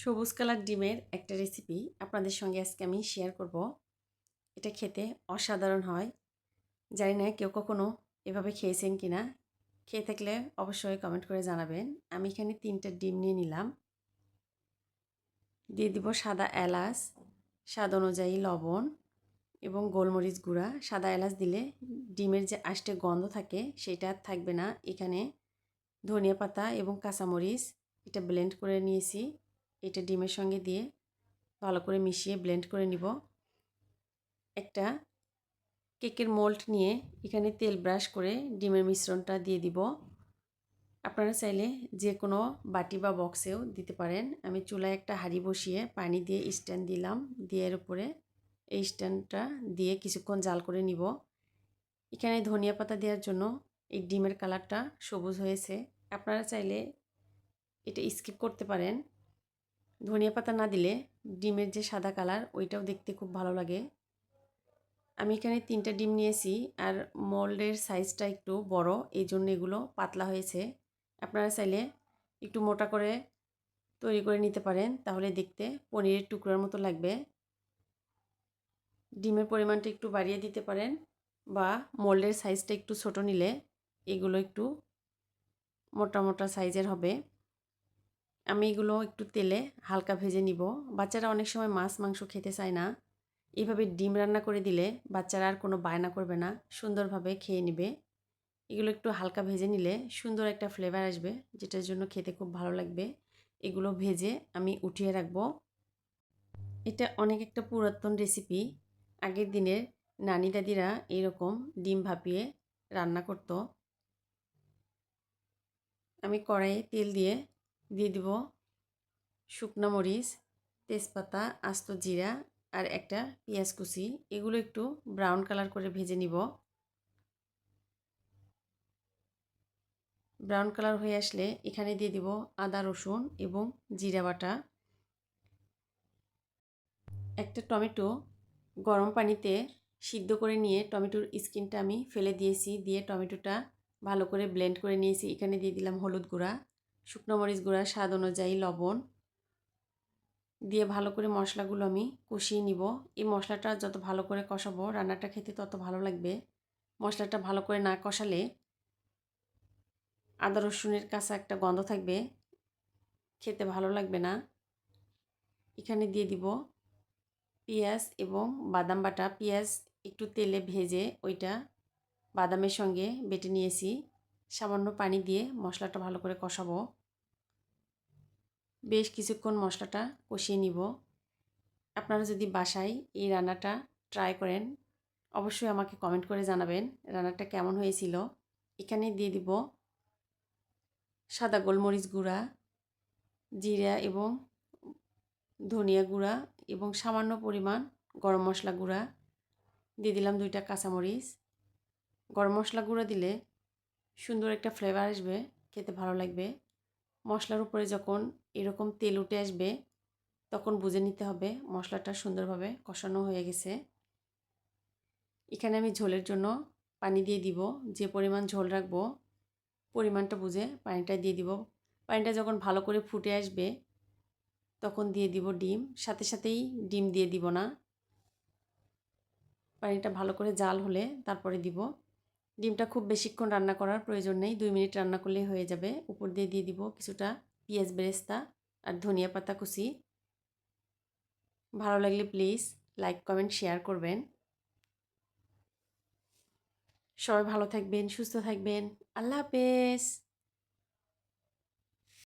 সবুজ কালার ডিমের একটা রেসিপি আপনাদের সঙ্গে আজকে আমি শেয়ার করব। এটা খেতে অসাধারণ হয়। জানি না কেউ কখনো এভাবে খেয়েছেন কি না খেয়ে থাকলে অবশ্যই কমেন্ট করে জানাবেন। আমি এখানে তিনটা ডিম নিয়ে নিলাম। দিয়ে দিব সাদা এলাচ, স্বাদ অনুযায়ী লবণ এবং গোলমরিচ গুঁড়া। সাদা এলাচ দিলে ডিমের যে আষ্টে গন্ধ থাকে সেটা আর থাকবে না। এখানে ধনিয়া পাতা এবং কাঁচামরিচ এটা ব্লেন্ড করে নিয়েছি। এটা ডিমের সঙ্গে দিয়ে ভালো করে মিশিয়ে ব্লেন্ড করে নিব। একটা কেকের মোল্ড নিয়ে এখানে তেল ব্রাশ করে ডিমের মিশ্রণটা দিয়ে দিব। আপনারা চাইলে যে কোনো বাটি বা বক্সেও দিতে পারেন। আমি চুলায় একটা হাঁড়ি বসিয়ে পানি দিয়ে স্ট্যান্ড দিলাম। দিয়ে এর উপরে এই স্ট্যান্ডটা দিয়ে কিছুক্ষণ জাল করে নিব। এখানে ধনিয়া পাতা দেওয়ার জন্য এই ডিমের কালারটা সবুজ হয়েছে। আপনারা চাইলে এটা স্কিপ করতে পারেন। ধনিয়া পাতা না দিলে ডিমের যে সাদা কালার, ওইটাও দেখতে খুব ভালো লাগে। আমি এখানে তিনটা ডিম নিয়েছি আর মোল্ডের সাইজটা একটু বড় এই জন্য এগুলো পাতলা হয়েছে। আপনারা চাইলে একটু মোটা করে তৈরি করে নিতে পারেন, তাহলে দেখতে পনিরের টুকরার মতো লাগবে। ডিমের পরিমাণটা একটু বাড়িয়ে দিতে পারেন বা মোল্ডের সাইজটা একটু ছোট নিলে এগুলো একটু মোটা মোটা সাইজের হবে। আমি এগুলো একটু তেলে হালকা ভেজে নিব। বাচ্চারা অনেক সময় মাছ, মাংস খেতে চায় না। এইভাবে ডিম রান্না করে দিলে বাচ্চারা আর কোনো বায়না করবে না, সুন্দরভাবে খেয়ে নেবে। এগুলো একটু হালকা ভেজে নিলে সুন্দর একটা ফ্লেভার আসবে, যেটার জন্য খেতে খুব ভালো লাগবে। এগুলো ভেজে আমি উঠিয়ে রাখব। এটা অনেক একটা পুরাতন রেসিপি আগের দিনের নানি দাদিরা এইরকম ডিম ভাপিয়ে রান্না করত। আমি কড়াইয়ে তেল দিয়ে দিয়ে দিব শুকনো মরিচ, তেজপাতা, আস্ত জিরা আর একটা পেঁয়াজ কুচি। এগুলো একটু ব্রাউন কালার করে ভেজে নিব। ব্রাউন কালার হয়ে আসলে এখানে দিয়ে দিব আদা, রসুন এবং জিরা বাটা। একটা টমেটো গরম পানিতে সিদ্ধ করে নিয়ে টমেটোর স্কিনটা আমি ফেলে দিয়েছি। দিয়ে টমেটোটা ভালো করে ব্লেন্ড করে নিয়েছি। এখানে দিয়ে দিলাম হলুদ গুঁড়া। শুকনো মরিচ গুঁড়া, স্বাদ অনুযায়ী লবণ দিয়ে ভালো করে মশলাগুলো আমি কষিয়ে নিব। এই মশলাটা যত ভালো করে কষাবো, রান্নাটা খেতে তত ভালো লাগবে। মশলাটা ভালো করে না কষালে আদা, রসুনের কাছে একটা গন্ধ থাকবে। খেতে ভালো লাগবে না। এখানে দিয়ে দিব পেঁয়াজ এবং বাদাম বাটা। পেঁয়াজ একটু তেলে ভেজে ওইটা বাদামের সঙ্গে বেটে নিয়েছি। সামান্য পানি দিয়ে মশলাটা ভালো করে কষাবো। বেশ কিছুক্ষণ মশলাটা কষিয়ে নিব। আপনারা যদি বাসায় এই রান্নাটা ট্রাই করেন, অবশ্যই আমাকে কমেন্ট করে জানাবেন রান্নাটা কেমন হয়েছিল। এখানে দিয়ে দিব সাদা গোলমরিচ গুঁড়া, জিরা এবং ধনিয়া গুঁড়া এবং সামান্য পরিমাণ গরম মশলা গুঁড়া। দিয়ে দিলাম দুইটা কাঁচামরিচ। গরম মশলা গুঁড়া দিলে সুন্দর একটা ফ্লেভার আসবে, খেতে ভালো লাগবে। মশলার উপরে যখন এরকম তেল উঠে আসবে, তখন বুঝে নিতে হবে মশলাটা সুন্দরভাবে কষানো হয়ে গেছে। এখানে আমি ঝোলের জন্য পানি দিয়ে দিব, যে পরিমাণ ঝোল রাখব, পরিমাণটা বুঝে পানিটা দিয়ে দিব। পানিটা যখন ভালো করে ফুটে আসবে, তখন দিয়ে দিব ডিম, সাথে সাথেই ডিম দিয়ে দিব না। পানিটা ভালো করে জাল হলে তারপরে দিব। ডিমটা খুব বেশিক্ষণ রান্না করার প্রয়োজন নেই। দুই মিনিট রান্না করলেই হয়ে যাবে। উপর দিয়ে দিয়ে দিব কিছুটা পেঁয়াজ বেরেস্তা আর ধনিয়া পাতা কুচি। ভালো লাগলে প্লিজ লাইক, কমেন্ট, শেয়ার করবেন। সবাই ভালো থাকবেন, সুস্থ থাকবেন। আল্লাহ হাফেজ।